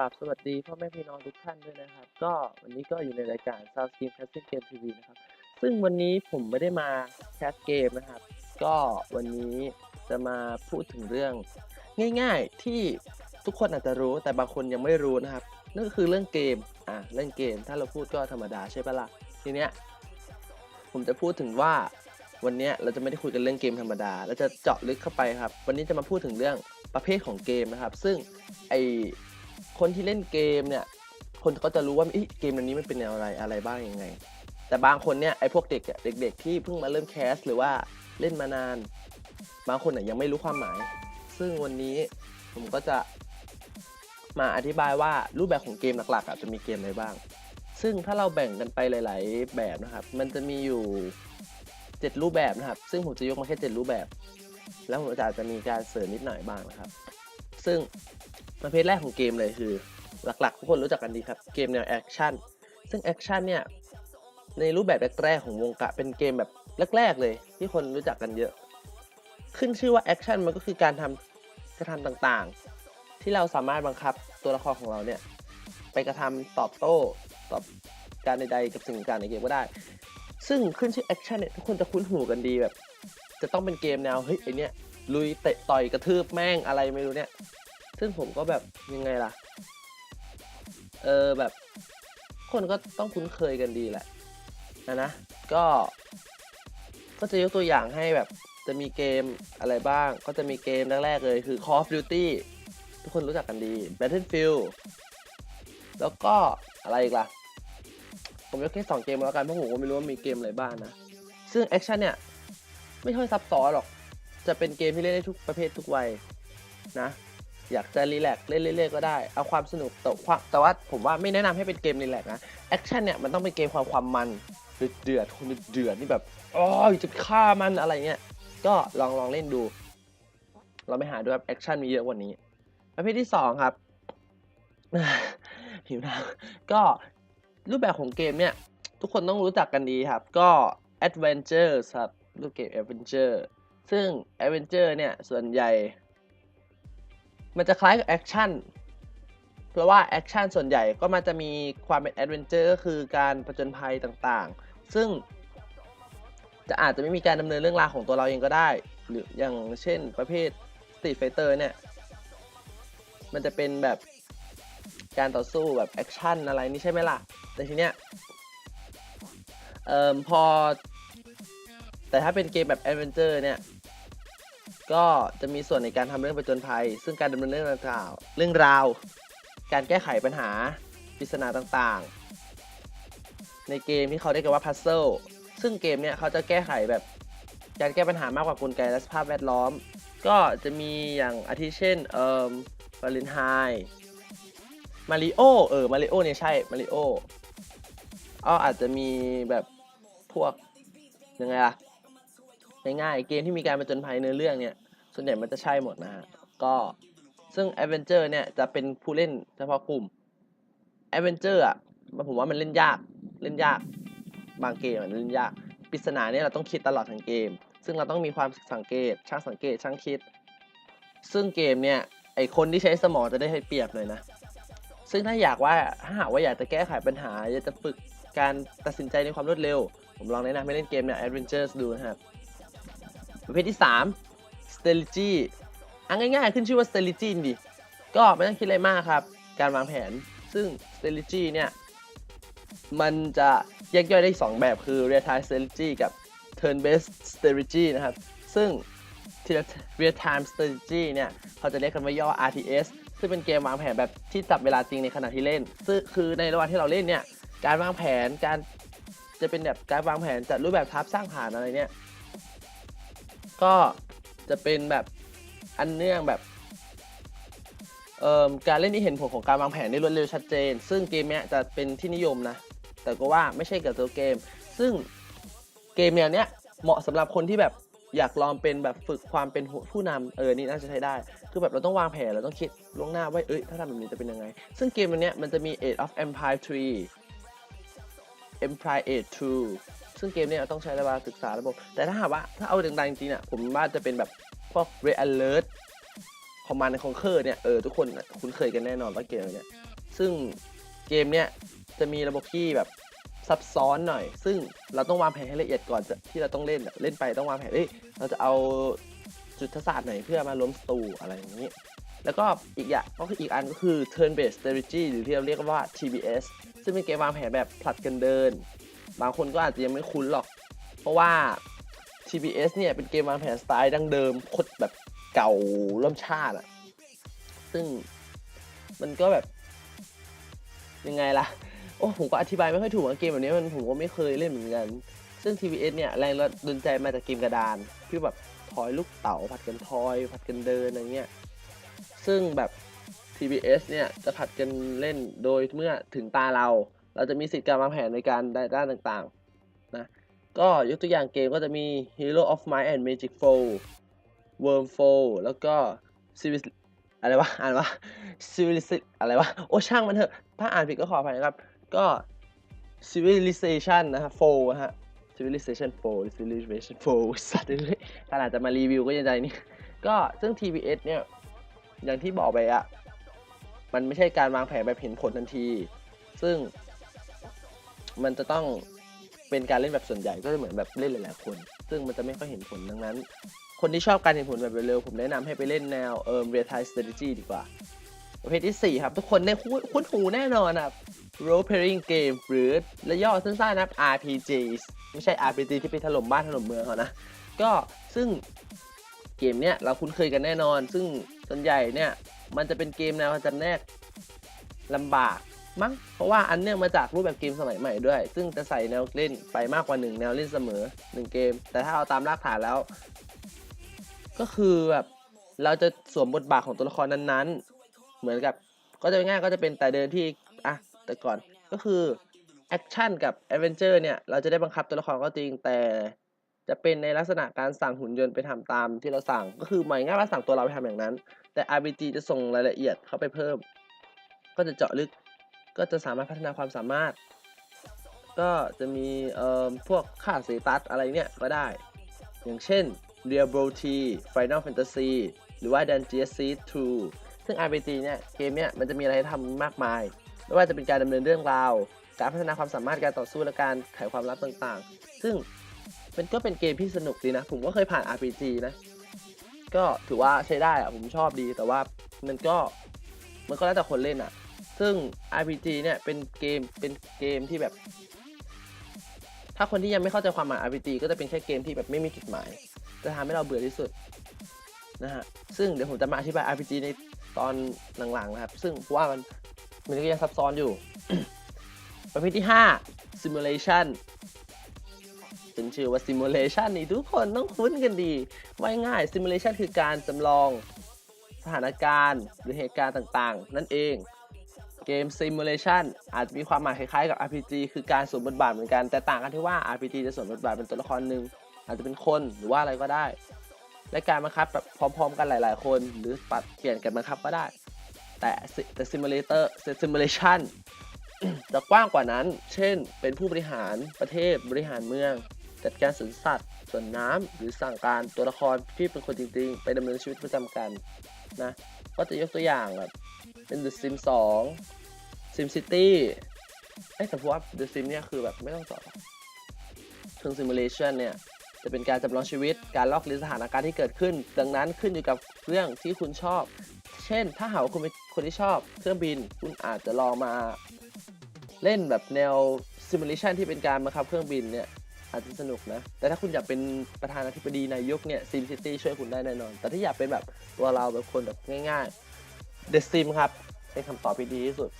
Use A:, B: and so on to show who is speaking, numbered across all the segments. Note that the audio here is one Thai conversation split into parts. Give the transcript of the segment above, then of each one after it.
A: ราบสวัสดีพ่อแม่พี่น้องทุกท่านด้วยนะครับ ก็วันนี้ก็อยู่ในรายการ Sound Stream Casting Game TV นะครับ ซึ่งวันนี้ผมไม่ได้มาแคสเกมนะครับ ก็วันนี้จะมาพูดถึงเรื่อง ง่าย ๆที่ทุกคนอาจจะรู้แต่บางคนยังไม่รู้นะครับ นั่นก็คือเรื่องเกม อะเรื่องเกม ถ้าเราพูดก็ธรรมดาใช่ปะล่ะทีเนี้ยผมจะพูดถึงว่าวันเนี้ยเราจะไม่ได้คุยกันเรื่องเกมธรรมดา เราจะเจาะลึกเข้าไปครับ วันนี้จะมาพูดถึงเรื่องประเภทของเกมนะครับ ซึ่งไอ คนที่เล่นเกมเนี่ย คนก็จะรู้ว่าเกมอันนี้มันเป็นแนวอะไรอะไรบ้างยังไง แต่บางคนเนี่ยไอ้พวกเด็กเด็ก ๆ ที่เพิ่งมาเริ่มแคส หรือว่าเล่นมานาน บางคนน่ยยังไม่รู้ความหมาย ซึ่งวันนี้ผมก็จะมาอธิบายว่ารูปแบบของเกมหลักๆจะมีเกมอะไรบ้าง ซึ่งถ้าเราแบ่งกันไปหลาย ๆ แบบนะครับ มันจะมีอยู่ 7 รูปแบบนะครับ ซึ่งผมจะยกมาแค่ 7 รูปแบบ แล้วผมจะอาจจะมีการเสริมนิดหน่อยบ้างนะครับ ซึ่ง ประเภทแรกของเกมเลยคือ หลักๆทุกคนรู้จักกันดีครับ เกมแนวแอคชั่น ซึ่งแอคชั่นเนี่ยในรูปแบบแรกๆของวงการเป็นเกมแบบแรกๆเลย ที่คนรู้จักกันเยอะ ขึ้นชื่อว่าแอคชั่นมันก็คือการทำกระทำต่างๆ ที่เราสามารถบังคับตัวละครของเราเนี่ยไปกระทำตอบโต้ตอบการใดๆกับสิ่งต่างๆในเกมก็ได้ ซึ่งขึ้นชื่อแอคชั่นเนี่ยทุกคนจะคุ้นหูกันดีแบบ จะต้องเป็นเกมแนวเฮ้ยไอเนี้ยลุยเตะต่อยกระทืบแม่งอะไรไม่รู้เนี่ย ซึ่งผมก็แบบยังไงล่ะ เออแบบ คนก็ต้องคุ้นเคยกันดีแหละนะนะ ก็ ก็จะยกตัวอย่างให้แบบจะมีเกมอะไรบ้าง ก็จะมีเกมแรกๆเลยคือ Call of Duty ทุกคนรู้จักกันดี Battlefield แล้วก็อะไรอีกล่ะ ผมยกแค่สองเกมแล้วกันเพราะผมก็ไม่รู้ว่ามีเกมอะไรบ้างนะ ซึ่งแอคชั่นเนี่ย ไม่ค่อยซับซ้อนหรอก จะเป็นเกมที่เล่นได้ทุกประเภททุกวัยนะ อยากจะรีแลกซ์เล่นเรื่อยๆก็ได้ เอาความสนุกแต่ว่าแต่ว่าผมว่าไม่แนะนำให้เป็นเกมรีแลกซ์นะแอคชั่นเนี่ยมันต้องเป็นเกมความความมันเดือดเดือดคนเดือดนี่แบบอ๋อจะฆ่ามันอะไรเงี้ยก็ลองลองเล่นดู เราไปหาดูครับแอคชั่นมีเยอะกว่านี้ประเภทที่สองครับหิวน้ำก็รูปแบบของเกมเนี่ย ทุกคนต้องรู้จักกันดีครับ ก็ Adventure ครับรูปเกม Adventure ซึ่ง Adventure เนี่ย ส่วนใหญ่ มันจะคล้ายกับแอคชั่นเพราะว่าแอคชั่นส่วนใหญ่ก็มันจะมีความเป็นแอดเวนเจอร์ก็คือการผจญภัยต่างๆ ซึ่งจะอาจจะไม่มีการดำเนินเรื่องราวของตัวเราเองก็ได้ หรืออย่างเช่นประเภท Street Fighter เนี่ย มันจะเป็นแบบการต่อสู้แบบแอคชั่นอะไรนี่ใช่ไหมล่ะ แต่ทีเนี้ยเอ่อพอ แต่ถ้าเป็นเกมแบบแอดเวนเจอร์เนี่ย ก็จะมีส่วนในการทำเรื่องประจนภัย ซึ่งการดำเนินเรื่องราว เรื่องราว การแก้ไขปัญหาปริศนาต่างๆ ในเกมที่เขาเรียกกันว่าพัซเซิลซึ่งเกมเนี่ยเขาจะแก้ไขแบบการแก้ปัญหามากกว่ากลไกและสภาพแวดล้อม ก็จะมีอย่างอาทิเช่นเอ่อวาเลนไทน์มาริโอเออมาริโอเนี่ยใช่มาริโอก็อาจจะมีแบบพวกยังไงล่ะ ง่ายๆเกมที่มีการประจนภัยเนื้อเรื่องเนี่ย ส่วนใหญ่มันจะใช่หมดนะฮะก็ซึ่ง Adventure เนี่ยจะเป็นผู้เล่นเฉพาะกลุ่ม Adventure อะผมว่ามันเล่นยากเล่นยากบางเกมมันเล่นยากปริศนาเนี่ยเราต้องคิดตลอดทั้งเกม ซึ่งเราต้องมีความสังเกต ช่างสังเกต ช่างคิด ซึ่งเกมเนี่ยไอคนที่ใช้สมองจะได้ให้เปรียบเลยนะ ซึ่งถ้าอยากว่าถ้าหากว่าอยากจะแก้ไขปัญหา อยากจะฝึกการตัดสินใจในความรวดเร็ว ผมลองแนะนำให้เล่นเกมเนี่ย Adventures ดูนะครับ ประเภทที่3 strategy อะง่ายๆ ขึ้นชื่อว่า strategy ดิก็ไม่ต้องคิดอะไรมากครับ การวางแผนซึ่ง strategy เนี่ย มันจะแยกย่อยได้ 2 แบบคือ real time strategy กับ turn based strategy นะครับ ซึ่ง real time strategy เนี่ยเขาจะเรียกกันว่าย่อ RTS ซึ่งเป็นเกมวางแผนแบบที่จับเวลาจริงในขณะที่เล่น ซึ่งคือในระหว่างที่เราเล่นเนี่ย การวางแผนการจะเป็นแบบการวางแผนจัดรูปแบบทับสร้างฐานอะไรเนี่ย ก็จะเป็นแบบอันเนื่องแบบเอ่อการเล่นที่เห็นผลของการวางแผนได้รวดเร็วชัดเจน ซึ่งเกมเนี้ยจะเป็นที่นิยมนะ แต่ก็ว่าไม่ใช่กับตัวเกม ซึ่งเกมแนวเนี้ยเหมาะสำหรับคนที่แบบอยากลองเป็นแบบฝึกความเป็นผู้นำเออนี่น่าจะใช้ได้ คือแบบเราต้องวางแผนเราต้องคิดล่วงหน้าว่าเอ้ยถ้าทำแบบนี้จะเป็นยังไง ซึ่งเกมอันเนี้ยมันจะมี Age of Empire 3 Empire Age 2 ซึ่งเกมเนี้ยต้องใช้ระบาศึกษาระบบ แต่ถ้าหากว่าถ้าเอาดังๆจริงๆเนี่ยผมว่าจะเป็นแบบพวก Red Alert Command and Conquer เนี่ยเออทุกคนคุ้นเคยกันแน่นอนว่าเกมเนี้ยซึ่งเกมเนี้ยจะมีระบบที่แบบซับซ้อนหน่อย ซึ่งเราต้องวางแผนให้ละเอียดก่อนจะที่เราต้องเล่นเล่นไปต้องวางแผนเอ้ยเราจะเอาจุดทศาสตร์ไหนเพื่อมาล้มสตูอะไรอย่างนี้ แล้วก็อีกอย่างก็คืออีกอันก็คือ turn based strategy หรือที่เราเรียกว่า TBS ซึ่งเป็นเกมวางแผนแบบผลัดกันเดิน บางคนก็อาจจะยังไม่คุ้นหรอก เพราะว่า TBS เนี่ยเป็นเกมวางแผนสไตล์ดั้งเดิมคตรแบบเก่าเริ่มชาติอะซึ่งมันก็แบบ ยังไงล่ะ โอ้ผมก็อธิบายไม่ค่อยถูกเกมแบบนี้มันผมก็ไม่เคยเล่นเหมือนกัน ซึ่ง TBS เนี่ยแรงดลใจมาจากเกมกระดานที่แบบทอยลูกเต๋าผัดกันทอย ผัดกันเดินอะไรเงี้ย ซึ่งแบบ TBS เนี่ยจะผัดกันเล่นโดยเมื่อถึงตาเรา เราจะมีสิทธิ์การวางแผนในการด้านต่างๆนะก็ยกตัวอย่างเกมก็จะมี Hero of Might and Magic Fall Worm Fall แล้วก็ Civil อะไรวะ อ่านว่า Civilization อะไรวะ โอ้ช่างมันเถอะ ถ้าอ่านผิดก็ขออภัยนะครับ ก็ Civilization นะฮะ Fall นะฮะ Civilization Fall Civilization Fall สัตว์เลยขนาดจะมารีวิวก็ยังใจนี่ ก็ซึ่ง TBS เนี่ย อย่างที่บอกไปอะมันไม่ใช่การวางแผนแบบเห็นผลทันที ซึ่ง มันจะต้องเป็นการเล่นแบบส่วนใหญ่ก็จะเหมือนแบบเล่นหลายๆคน ซึ่งมันจะไม่ค่อยเห็นผลดังนั้น คนที่ชอบการเห็นผลแบบเร็วๆผมแนะนำให้ไปเล่นแนวเอ่อ real time strategy ดีกว่า ประเภทที่ 4 ครับ ทุกคนเนี่ยคุ้นคุ้นหูแน่นอนครับ role playing game หรือและย่อสั้นๆนะครับ RPG ไม่ใช่ RPG ที่ไปถล่มบ้านถล่มเมืองเขานะ ก็ซึ่งเกมเนี้ยเราคุ้นเคยกันแน่นอน ซึ่งส่วนใหญ่เนี่ยมันจะเป็นเกมแนวจำแนกลำบาก มั้งเพราะว่าอันเนื่องมาจากรูปแบบเกมสมัยใหม่ด้วย ซึ่งจะใส่แนวเล่นไปมากกว่า 1 แนวเล่นเสมอ 1 เกม แต่ถ้าเอาตามรากฐานแล้ว ก็คือแบบเราจะสวมบทบาทของตัวละครนั้นๆ เหมือนกับ ก็จะง่ายก็จะเป็นแต่เดินที่อะแต่ก่อนก็คือแอคชั่นกับแอดเวนเจอร์เนี่ยเราจะได้บังคับตัวละครก็จริงแต่จะเป็นในลักษณะการสั่งหุ่นยนต์ไปทำตามที่เราสั่ง ก็คือหมายง่ายว่าสั่งตัวเราไปทำอย่างนั้น แต่ RPG จะส่งรายละเอียดเข้าไปเพิ่ม ก็จะเจาะลึก ก็จะสามารถพัฒนาความสามารถ ก็จะมีเอ่อพวกค่าสเตตัสอะไรเนี่ยก็ได้ อย่างเช่น Real b r o t Final Fantasy หรือว่า Dungeon Siege 2ซึ่ง RPG เนี่ยเกมเนี่ยมันจะมีอะไรให้ทำมากมาย ไม่ว่าจะเป็นการดำเนินเรื่องราว การพัฒนาความสามารถการต่อสู้และการไขความลับต่างๆ ซึ่งมันก็เป็นเกมที่สนุกดีนะ ผมก็เคยผ่าน RPG นะ ก็ถือว่าใช้ได้อะผมชอบดีแต่ว่ามันก็มันก็แล้วแต่คนเล่นอะ ซึ่ง RPG เนี่ยเป็นเกมเป็นเกมที่แบบ ถ้าคนที่ยังไม่เข้าใจความหมาย RPG ก็จะเป็นแค่เกมที่แบบไม่มีจุดหมาย จะทำให้เราเบื่อที่สุดนะฮะซึ่งเดี๋ยวผมจะมาอธิบาย RPG ในตอนหลังๆนะครับ ซึ่งว่ามันมันก็ยังซับซ้อนอยู่ ประเภทที่ 5 simulation เป็นชื่อว่า simulation นี่ทุกคนต้องคุ้นกันดีว่าง่าย simulation คือการจำลองสถานการณ์หรือเหตุการณ์ต่างๆ นั่นเอง เกม simulation อาจจะมีความหมายคล้ายๆกับ RPG คือการสวมบทบาทเหมือนกัน แต่ต่างกันที่ว่า RPG จะสวมบทบาทเป็นตัวละครหนึ่งอาจจะเป็นคนหรือว่าอะไรก็ได้ และการบังคับแบบพร้อมๆ กันหลาย ๆ คน หรือปัดเปลี่ยนกันบังคับก็ได้ แต่แต่ simulator simulation จะกว้างกว่านั้น เช่น เป็นผู้บริหารประเทศบริหารเมือง จัดการสวนสัตว์สวนน้ำหรือสั่งการตัวละครที่เป็นคนจริง ๆ ไปดำเนินชีวิตประจำกันนะก็จะยกตัวอย่างแบบ เป็น The Sims 2 Sim City เอ้แต่พวก The Sim เนี่ยคือแบบไม่ต้องต่อเชิง Simulation เนี่ยจะเป็นการจำลองชีวิต การลอกเลียนสถานการณ์ที่เกิดขึ้น ดังนั้นขึ้นอยู่กับเรื่องที่คุณชอบ เช่น ถ้าหากว่าคุณเป็นคนที่ชอบเครื่องบิน คุณอาจจะลองมาเล่นแบบแนว Simulation ที่เป็นการบังคับเครื่องบินเนี่ยอาจจะสนุกนะ แต่ถ้าคุณอยากเป็นประธานาธิบดีนายกเนี่ย Sim City ช่วยคุณได้แน่นอน แต่ถ้าอยากเป็นแบบตัวเราแบบคนแบบง่าย ๆ The Sim ครับเป็นคำตอบที่ดีที่สุด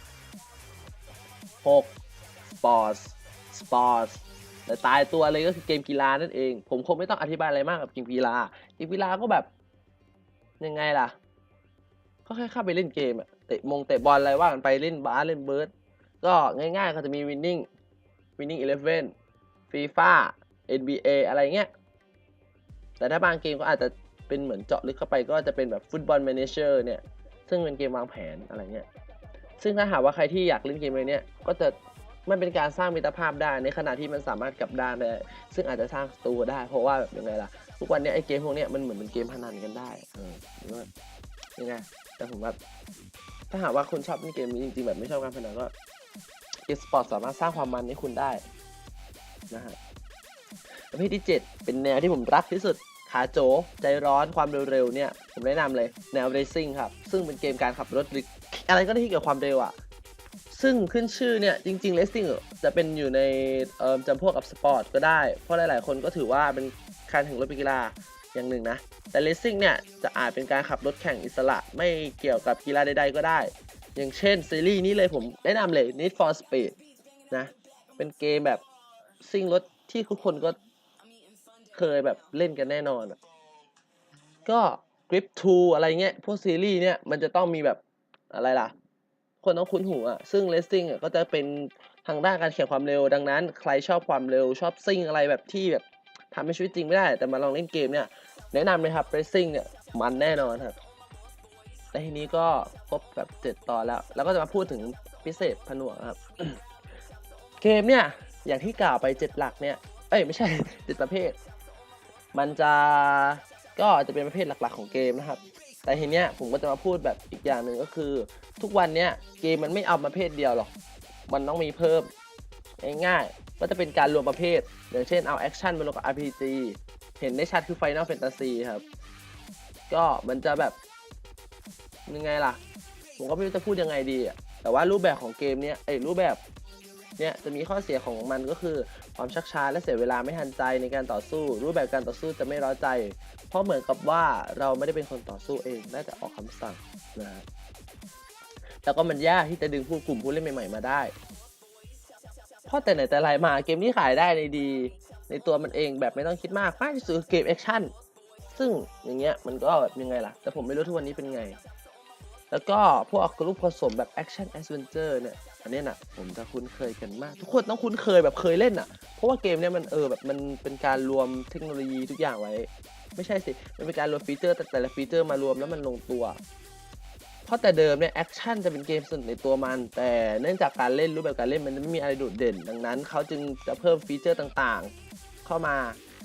A: 6 Sports Sports แต่ตายตัวเลยก็คือเกมกีฬานั่นเอง ผมคงไม่ต้องอธิบายอะไรมากกับเกมกีฬาเกมกีฬาก็แบบยังไงล่ะ ก็แค่เข้าไปเล่นเกมอะเตะมงเตะบอลอะไรว่ากันไปเล่นบาสเล่นเบิร์ดก็ง่ายๆก็จะมี winning winning eleven FIFA NBA อะไรเงี้ย แต่ถ้าบางเกมก็อาจจะเป็นเหมือนเจาะลึกเข้าไปก็จะเป็นแบบฟุตบอล a ม a เจอร์เนี่ย ซึ่งเป็นเกมวางแผนอะไรเงี้ยซึ่งถ้าหากว่าใครที่อยากเล่นเกมอะไรเนี้ยก็จะมันเป็นการสร้างมิตรภาพได้ในขณะที่มันสามารถกลับด้านได้ซึ่งอาจจะสร้างศัตรูได้ เพราะว่าแบบยังไงล่ะทุกวันเนี้ยไอเกมพวกเนี้ยมันเหมือนเป็นเกมพนันกันได้เออหรือว่ายังไงแต่ผมแบบถ้าหากว่าคุณชอบเล่นเกมนี้จริงๆแบบไม่ชอบการพนันก็ e-sport สามารถสร้างความมันให้คุณได้นะฮะประเภทที่ 7 เป็นแนวที่ผมรักที่สุด ขาโจ ใจร้อนความเร็วๆเนี่ย ผมแนะนำเลยแนว racing ครับ ซึ่งเป็นเกมการขับรถหรืออะไรก็ได้ที่เกี่ยวกับความเร็วอะซึ่งขึ้นชื่อเนี่ย จริงๆ racing จะเป็นอยู่ในจำพวกกับสปอร์ตก็ได้ เพราะหลายๆ คนก็ถือว่าเป็นการแข่งรถเป็นกีฬาอย่างหนึ่งนะ แต่ racing เนี่ย จะอาจเป็นการขับรถแข่งอิสระไม่เกี่ยวกับกีฬาใดๆก็ได้ อย่างเช่นซีรีส์นี้เลยผมแนะนำเลย Need for Speed นะ เป็นเกมแบบซิ่งรถที่ทุกคนก็ เคยแบบเล่นกันแน่นอนอะก็ Grip 2อะไรเงี้ยพวกซีรีส์เนี่ยมันจะต้องมีแบบอะไรล่ะ คนต้องคุ้นหูอะซึ่ง Racing อะก็จะเป็นทางด้านการแข่งความเร็วดังนั้น ใครชอบความเร็วชอบซิ่งอะไรแบบที่แบบทำในชีวิตจริงไม่ได้ แต่มาลองเล่นเกมเนี่ย แนะนำเลยครับ Racing เนี่ยมันแน่นอนครับและทีนี้ก็ครบแบบเจ็ดตอนแล้ว แล้วก็จะมาพูดถึงพิเศษผนวกครับ เกมเนี่ยอย่างที่กล่าวไปเจ็ดหลักเนี่ย เอ้ยไม่ใช่เจ็ดประเภท มันจะก็จะเป็นประเภทหลักๆของเกมนะครับ แต่ทีเนี้ยผมก็จะมาพูดแบบอีกอย่างหนึ่งก็คือ ทุกวันเนี้ยเกมมันไม่เอาประเภทเดียวหรอกมันต้องมีเพิ่มง่ายๆก็จะเป็นการรวมประเภท อย่างเช่นเอาแอคชั่นมารวมกับ RPG เห็นได้ชัดคือ Final Fantasy ครับ ก็มันจะแบบยังไงล่ะ ผมก็ไม่รู้จะพูดยังไงดี แต่ว่ารูปแบบของเกมเนี้ยไอ้รูปแบบเนี้ยจะมีข้อเสียของมันก็คือ ความชักช้าและเสียเวลาไม่ทันใจในการต่อสู้ รูปแบบการต่อสู้จะไม่ร้าใจ เพราะเหมือนกับว่าเราไม่ได้เป็นคนต่อสู้เองได้แต่ออกคำสั่งนะฮะแล้วก็มันยากที่จะดึงผู้กลุ่มผู้เล่นใหม่ๆมาได้เพราะแต่ไหนแต่ไรมาเกมที่ขายได้ในดี ในตัวมันเองแบบไม่ต้องคิดมากมากที่สุดคือเกมแอคชั่นซึ่งอย่างเงี้ยมันก็แบบยังไงล่ะ แต่ผมไม่รู้ทุกวันนี้เป็นไง แล้วก็พวกรูปผสมแบบแอคชั่นแอดเวนเจอร์เนี่ยอันนี้น่ะผมจะคุ้นเคยกันมาก ทุกคนต้องคุ้นเคยแบบเคยเล่นอะ เพราะว่าเกมเนี้ยมันเออแบบมันเป็นการรวมเทคโนโลยีทุกอย่างไว้ ไม่ใช่สิ มันเป็นการรวมฟีเจอร์แต่แต่ละฟีเจอร์มารวมแล้วมันลงตัว เพราะแต่เดิมเนี่ยแอคชั่นจะเป็นเกมส่วนในตัวมัน แต่เนื่องจากการเล่นรูปแบบการเล่นมันไม่มีอะไรโดดเด่น ดังนั้นเขาจึงจะเพิ่มฟีเจอร์ต่างๆ เข้ามา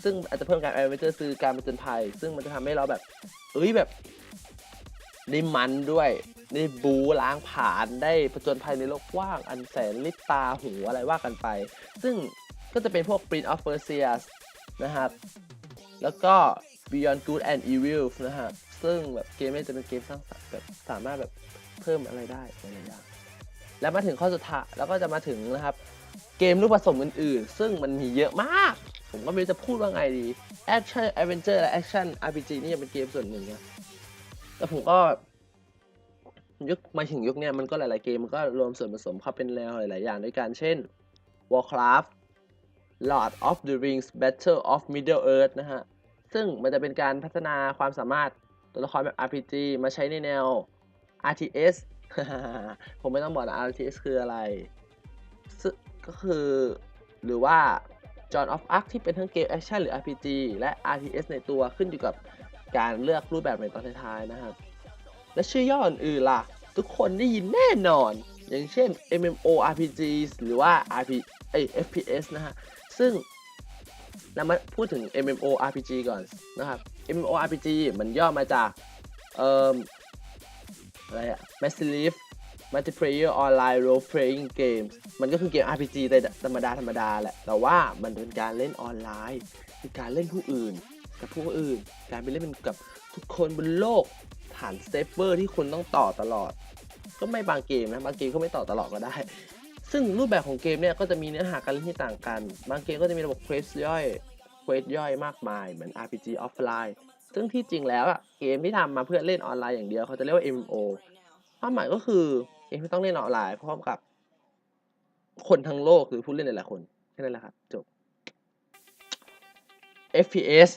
A: ซึ่งอาจจะเพิ่มการแอดเวนเจอร์คือการผจญภัย ซึ่งมันจะทำให้เราแบบเอ้ยแบบ ได้มันด้วยได้บูล้างผ่านได้ผจญภัยในโลกกว้าง อันแสนลิบตาหูอะไรว่ากันไป ซึ่งก็จะเป็นพวก Prince of Persia นะครับ แล้วก็ Beyond Good and Evil นะครับซึ่งแบบเกมนี้จะเป็นเกมสร้างสรรค์แบบสามารถแบบเพิ่มอะไรได้หลายอย่างแล้วมาถึงข้อสุดท้ายแล้วก็จะมาถึงนะครับ เกมรูปผสมอื่นๆ ซึ่งมันมีเยอะมาก ผมก็ไม่รู้จะพูดว่าไงดี Action Adventure และ Action RPG นี่ยังเป็นเกมส่วนหนึ่งนะ แต่ผมก็ยุคมาถึงยุคเนี้ยมันก็หลาย ๆ เกมมันก็รวมส่วนผสมเข้าเป็นแนวหลาย ๆ อย่างด้วยกันเช่น Warcraft Lord of the Rings Battle of Middle Earth นะฮะ ซึ่งมันจะเป็นการพัฒนาความสามารถตัวละครแบบ RPG มาใช้ในแนว RTS ผมไม่ต้องบอกนะ RTS คืออะไร ก็คือหรือว่า John of Arc ที่เป็นทั้งเกมแอคชั่นหรือ RPG และ RTS ในตัวขึ้นอยู่กับ การเลือกรูปแบบในตอนท้ายๆนะครับ และชื่อย่ออื่นล่ะ ทุกคนได้ยินแน่นอน อย่างเช่น MMORPG หรือว่า RP เอ้ FPS นะฮะ ซึ่งเรามาพูดถึง MMORPG ก่อนนะครับ MMORPG มันย่อมาจาก เอ่อ อะไรอะ Massive Multiplayer Online Role Playing Games มันก็คือเกม RPG แต่ธรรมดาธรรมดาแหละ แต่ว่ามันเป็นการเล่นออนไลน์ คือการเล่นผู้อื่น กับผู้อื่น การไปเล่นเป็นกับทุกคนบนโลกฐานเซฟเวอร์ที่คุณต้องต่อตลอด ก็ไม่บางเกมนะบางเกมก็ไม่ต่อตลอดก็ได้ ซึ่งรูปแบบของเกมเนี่ยก็จะมีเนื้อหาการเล่นที่ต่างกัน บางเกมก็จะมีระบบเควสย่อยเควสย่อยมากมาย เหมือน RPG Offline ซึ่งที่จริงแล้วอะเกมที่ทำมาเพื่อเล่นออนไลน์อย่างเดียวเขาจะเรียกว่า MMO ความหมายก็คือเกมที่ต้องเล่นออนไลน์พร้อมกับ คนทั้งโลกหรือผู้เล่นหลายๆคนแค่นั้นแหละครับจบ FPS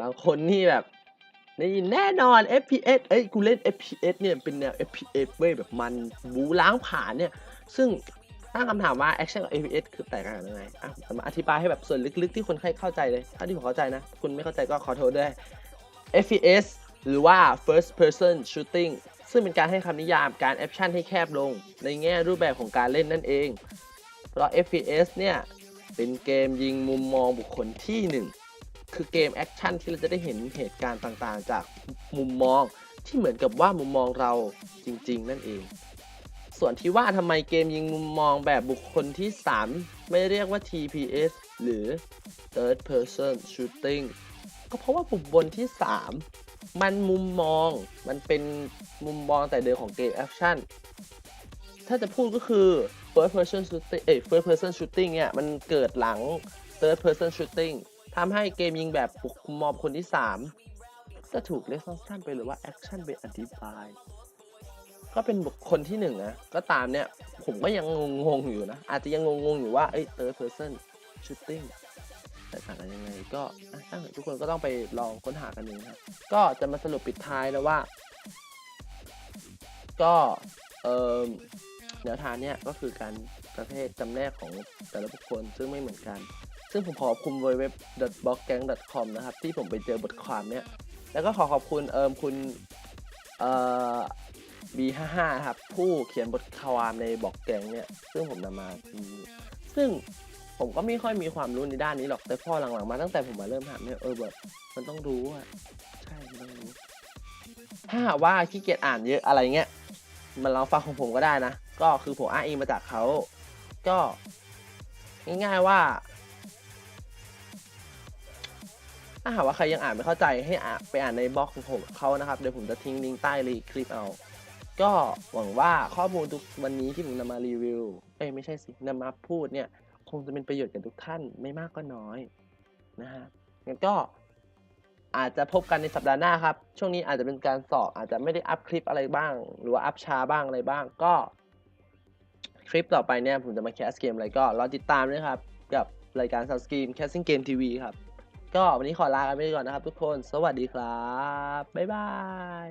A: บางคนนี่แบบได้ยินแน่นอน FPS เอ้ยกูเล่น FPS เนี่ยเป็นแนว FPS เว้ยแบบมันบูล้างผ่านเนี่ย ซึ่งตั้งคำถามว่า Action กับ FPS คือแตกต่างกันยังไงอะมมาอธิบายให้แบบส่วนลึกๆที่คนเข้าใจเลยถ้าที่ผมเข้าใจนะ คุณไม่เข้าใจก็ขอโทษด้วย FPS หรือว่า First Person Shooting ซึ่งเป็นการให้คำนิยามการแอคชั่นให้แคบลง ในแง่รูปแบบของการเล่นนั่นเอง เพราะ FPS เนี่ย เป็นเกมยิงมุมมองบุคคลที่หนึ่ง คือเกมแอคชั่นที่เราจะได้เห็นเหตุการณ์ต่างๆ จากมุมมองที่เหมือนกับว่ามุมมองเราจริง ๆ นั่นเอง ส่วนที่ว่าทำไมเกมยิงมุมมองแบบบุคคลที่ 3 ไม่เรียกว่า TPS หรือ Third Person Shooting ก็เพราะว่าปุ่มบนที่ 3 มันมุมมอง มันเป็นมุมมองแต่เดิมของเกมแอคชั่น ถ้าจะพูดก็คือ first person shooting เอ้ย first person shooting เนี่ยมันเกิดหลัง third person shooting ทำให้เกมยิงแบบบุคคลมองคนที่3จะถูกเรียกสั้นๆไปเลยว่า action เป็นอธิบายก็เป็นบุคคลที่หนึ่งนะก็ตามเนี่ย ผมก็ยังงงๆอยู่นะ อาจจะยังงงๆอยู่ว่าเอ้ย third person shooting แตกต่างกันยังไงก็ตั้งทุกคนก็ต้องไปลองค้นหากันเองครับก็จะมาสรุปปิดท้ายแล้วว่า ก็เอ่อแนวทางเนี่ยก็คือการประเภทจำแนกของแต่ละบุคคลซึ่งไม่เหมือนกัน ซึ่งผมขอขอบคุณ w w w b l o g g a n g c o m นะครับ ที่ผมไปเจอบทความเนี่ยแล้วก็ขอขอบคุณเอิมคุณเอ่อ B55 ครับ ผู้เขียนบทความในบล็อกแกงเนี่ย ซึ่งผมนำมาทีนี้ซึ่งผมก็ไม่ค่อยมีความรู้ในด้านนี้หรอกแต่พ่อหลังๆมาตั้งแต่ผมมาเริ่มทำเนี่ยเออแบบมันต้องรู้อะใช่มันต้องรู้ถ้าหากว่าขี้เกียจอ่านเยอะอะไรเงี้ยมันลองฟังของผมก็ได้นะ ก็คือผมอ้างอิงมาจากเขาก็ ง่ายๆว่า ถ้าหากว่าใครยังอ่านไม่เข้าใจให้อ่านไปอ่านในบล็อกของผมเขานะครับเดี๋ยวผมจะทิ้งลิงก์ใต้รีคลิปเอา ก็หวังว่าข้อมูลทุกวันนี้ที่ผมนำมารีวิวเอ้ยไม่ใช่สินำมาพูดเนี่ย คงจะเป็นประโยชน์กับทุกท่านไม่มากก็น้อยนะฮะงั้นก็อาจจะพบกันในสัปดาห์หน้าครับ ช่วงนี้อาจจะเป็นการสอบอาจจะไม่ได้อัพคลิปอะไรบ้าง หรือว่าอัพช้าบ้างอะไรบ้าง ก็คลิปต่อไปเนี่ยผมจะมาแคสเกมอะไรก็รอติดตามด้วยครับ กับรายการ s ั b สก e มแคสซิ่งเกมทีวีครับ ก็วันนี้ขอลากันไปก่อนนะครับทุกคน สวัสดีครับ บ๊ายบาย